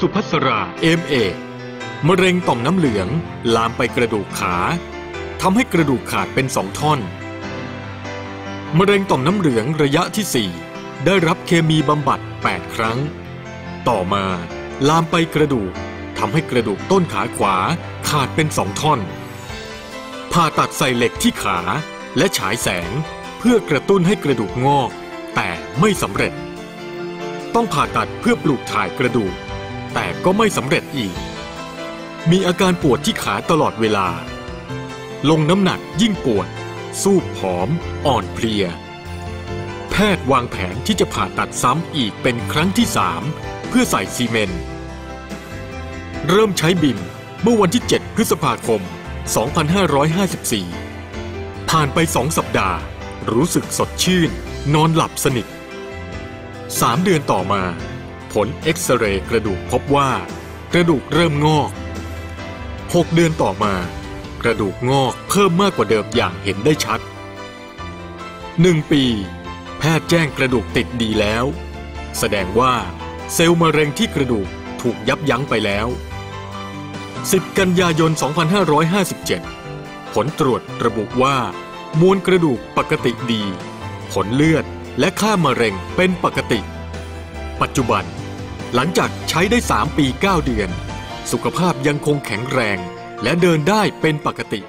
สุภัสราเอมเอกมะเร็งต่อมน้ำเหลือง ลามไปกระดูกขาทำให้กระดูกขาดเป็นสองท่อน มะเร็งต่อมน้ำเหลืองระยะที่ 4 ได้รับเคมีบำบัด 8 ครั้ง ต่อมาลามไปกระดูกทำให้กระดูกต้นขาขวาขาดเป็นสองท่อน ผ่าตัดใส่เหล็กที่ขาและฉายแสงเพื่อกระตุ้นให้กระดูกงอก แต่ไม่สำเร็จ ต้องผ่าตัดเพื่อปลูกถ่ายกระดูก แต่ก็ไม่สำเร็จอีก มีอาการปวดที่ขาตลอดเวลา ลงน้ำหนักยิ่งปวด สู้ผอม อ่อนเพลีย แพทย์วางแผนที่จะผ่าตัดซ้ำอีกเป็นครั้งที่สามเพื่อใส่ซีเมนต์เริ่มใช้บิมเมื่อวันที่ 7 พฤษภาคม 2554 ผ่านไปสองสัปดาห์ รู้สึกสดชื่น นอนหลับสนิทสามเดือนต่อมา ผลเอ็กซเรย์กระดูกพบว่า กระดูกเริ่มงอก 6 เดือนต่อมา กระดูกงอกเพิ่มมากกว่าเดิมอย่างเห็นได้ชัด 1 ปี แพทย์แจ้งกระดูกติดดีแล้ว แสดงว่า เซลล์มะเร็งที่กระดูกถูกยับยั้งไปแล้ว 10 กันยายน 2557 ผลตรวจระบุว่า มวลกระดูกปกติดี ผลเลือดและค่ามะเร็งเป็นปกติ ปัจจุบัน หลังจากใช้ได้ 3 ปี 9 เดือน สุขภาพยังคงแข็งแรง และเดินได้เป็นปกติ